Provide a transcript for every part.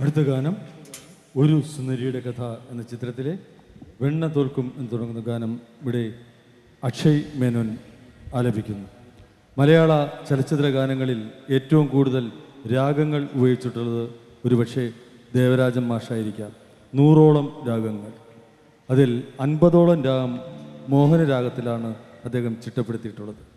അടുത്ത ഗാനം ഒരു സുന്ദരിയുടെ കഥ എന്ന ചിത്രത്തിലെ വെണ്ണ തോൽക്കും എന്ന് തുടങ്ങുന്ന ഗാനം ഇവിടെ അക്ഷയ് മേനോൻ ആലപിക്കുന്നു. മലയാള ചലച്ചിത്ര ഗാനങ്ങളിൽ ഏറ്റവും കൂടുതൽ രാഗങ്ങൾ ഉപയോഗിച്ചിട്ടുള്ളത് ഒരുപക്ഷെ ദേവരാജൻ മാഷായിരിക്കാം. നൂറോളം രാഗങ്ങൾ. അതിൽ അൻപതോളം രാഗം മോഹന രാഗത്തിലാണ് അദ്ദേഹം ചിട്ടപ്പെടുത്തിയിട്ടുള്ളത്.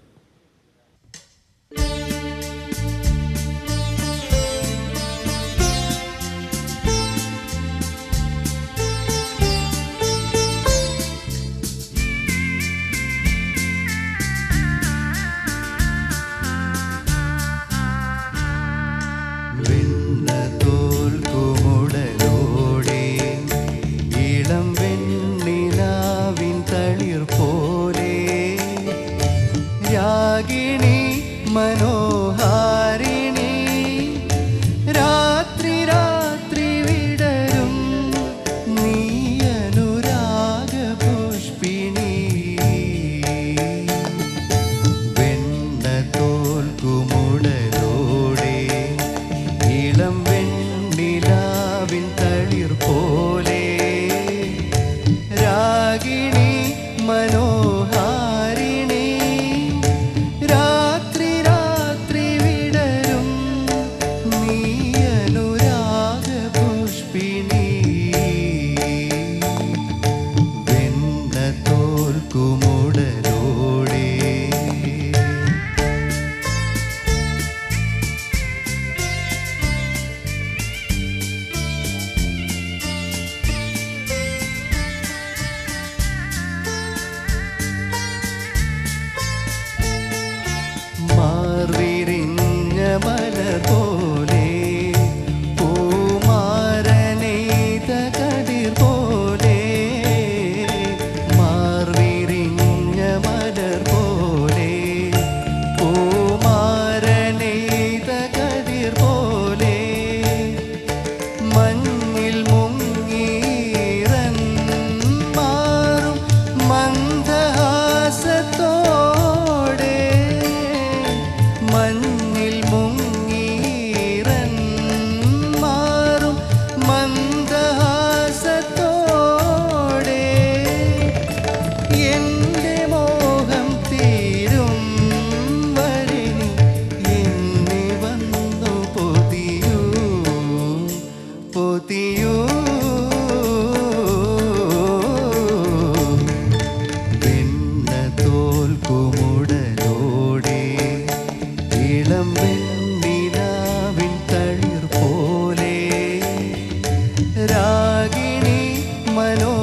തളിർ പോലെ. രാഗിണി മനോഹാരിണി രാത്രി രാത്രി വിടരും. നീ അനുരാഗ പുഷ്പിണി വെണ്ണ തോൽക്കുമുടലോടെ ഇളം തളിർ പോലെ രാഗിണി മനോഹാരിണി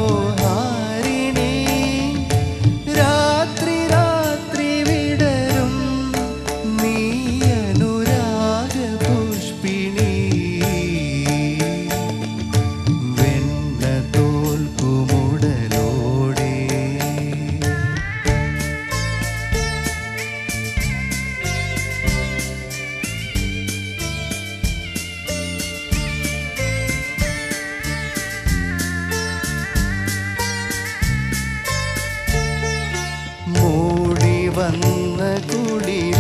വന്ന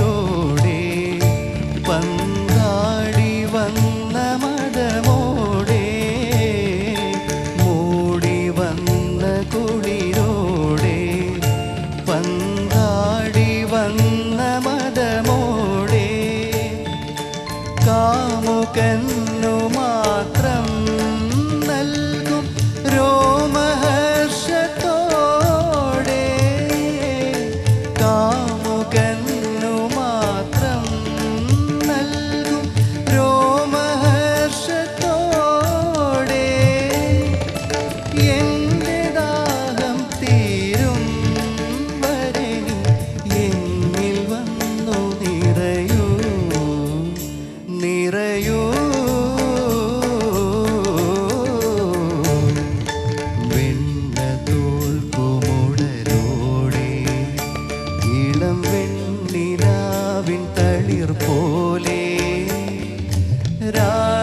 വെള്ളം വെണ്ണിലാവിൻ തളിർ പോലെ രാ